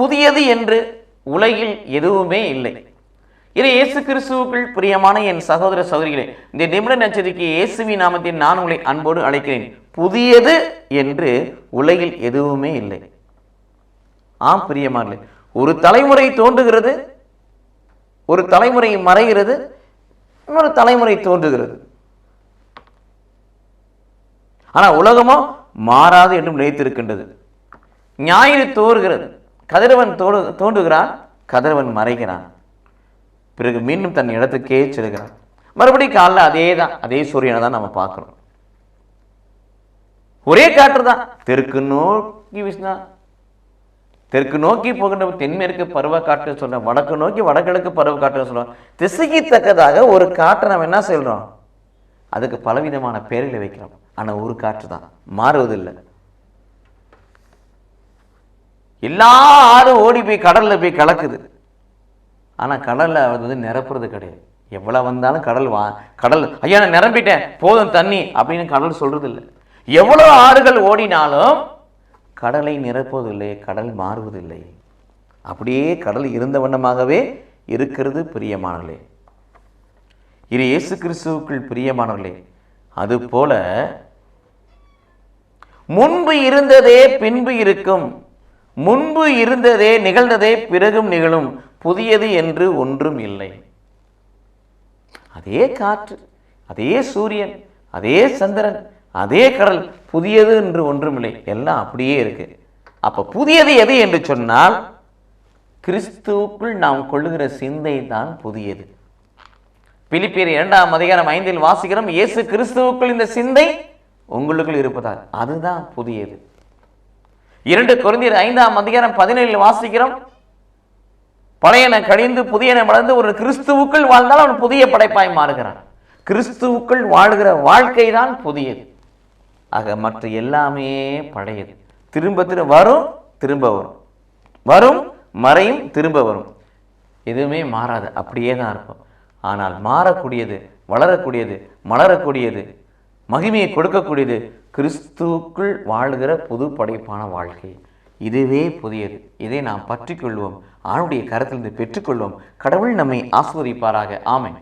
புதியது என்று உலகில் எதுவுமே இல்லை. இது இயேசு கிறிஸ்துவுக்குள் பிரியமான என் சகோதர சகோதரிகளே இந்த நிமிட நச்சரிக்கை இயேசுவி நாமத்தில் நான் உங்களை அன்போடு அழைக்கிறேன். புதியது என்று உலகில் எதுவுமே இல்லை. ஆம் பிரியமானே ஒரு தலைமுறை தோன்றுகிறது ஒரு தலைமுறை மறைகிறது இன்னொரு தலைமுறை தோன்றுகிறது. ஆனா உலகமோ மாறாது என்றும் நிலைத்திருக்கின்றது ஞாயிறு தோறுகிறது. கதிரவன் தோடு தோன்றுகிறான் கதிரவன் மறைகிறான். பிறகு மீண்டும் தன் இடத்துக்கே செல்கிறான். மறுபடியும் காலைல அதே தான் அதே சூரியனை தான் நம்ம பார்க்குறோம். ஒரே காற்று தான். தெற்கு நோக்கி விஷ்ணா தெற்கு நோக்கி போகின்ற தென்மேற்கு பருவ காற்று சொல்றோம் வடக்கு நோக்கி வடகிழக்கு பருவ காற்று சொல்றோம் திசைக்கு தக்கதாக ஒரு காற்றை நம்ம என்ன செய்கிறோம் அதுக்கு பலவிதமான பேர்களை வைக்கிறோம். ஆனால் ஒரு காற்று தான். மாறுவதில்லை. எல்லா ஆறும் ஓடி போய் கடலில் போய் கலக்குது. ஆனால் கடலில் அது வந்து நிரப்புறது கிடையாது. எவ்வளோ வந்தாலும் கடல் வா கடல் ஐயா நான் நிரம்பிட்டேன் போதும் தண்ணி அப்படின்னு கடல் சொல்கிறது இல்லை எவ்வளோ ஆறுகள் ஓடினாலும் கடலை நிரப்புவதில்லை கடல் மாறுவதில்லை. அப்படியே கடல் இருந்த வண்ணமாகவே இருக்கிறது பிரியமானவர்களே. இது இயேசு கிறிஸ்துவுக்குள் பிரியமானவர்களே அதுபோல முன்பு இருந்ததே பின்பு இருக்கும். முன்பு இருந்ததே நிகழ்ந்ததே பிறகும் நிகழும் புதியது என்று ஒன்றும் இல்லை. அதே காற்று அதே சூரியன் அதே சந்திரன் அதே கடல் புதியது என்று ஒன்றுமில்லை எல்லாம் அப்படியே இருக்கு. அப்ப புதியது எது என்று சொன்னால் கிறிஸ்துவுக்குள் நாம் கொள்ளுகிற சிந்தை தான் புதியது. பிலிப்பியர் இரண்டாம் அதிகாரம் ஐந்தில் வாசிக்கிறோம் இயேசு கிறிஸ்துவுக்குள் இந்த சிந்தை உங்களுக்குள் இருப்பதால். அதுதான் புதியது. இரண்டு குறைந்தர் ஐந்தாம் அதிகாரம் பதினேழில் வாசிக்கிறோம். பழையன கழிந்து புதியன வளர்ந்து ஒரு கிறிஸ்துவுக்குள் வாழ்ந்தால் அவன் புதிய படைப்பாய் மாறுகிறான். கிறிஸ்துவுக்குள் வாழ்கிற வாழ்க்கை தான் புதியது. ஆக மற்ற எல்லாமே பழையது. திரும்ப திரும்ப வரும் திரும்ப வரும். வரும் மறையும் திரும்ப வரும். எதுவுமே மாறாது. அப்படியே தான் இருக்கும். ஆனால் மாறக்கூடியது வளரக்கூடியது மலரக்கூடியது மகிமையை கொடுக்கக்கூடியது கிறிஸ்துவுக்குள் வாழ்கிற புது படைப்பான வாழ்க்கை. இதுவே புதியது. இதை நாம் பற்றிக்கொள்வோம் ஆணுடைய கருத்திலிருந்து பெற்றுக்கொள்வோம் கடவுள் நம்மை ஆஸ்வதிப்பாராக ஆமென்.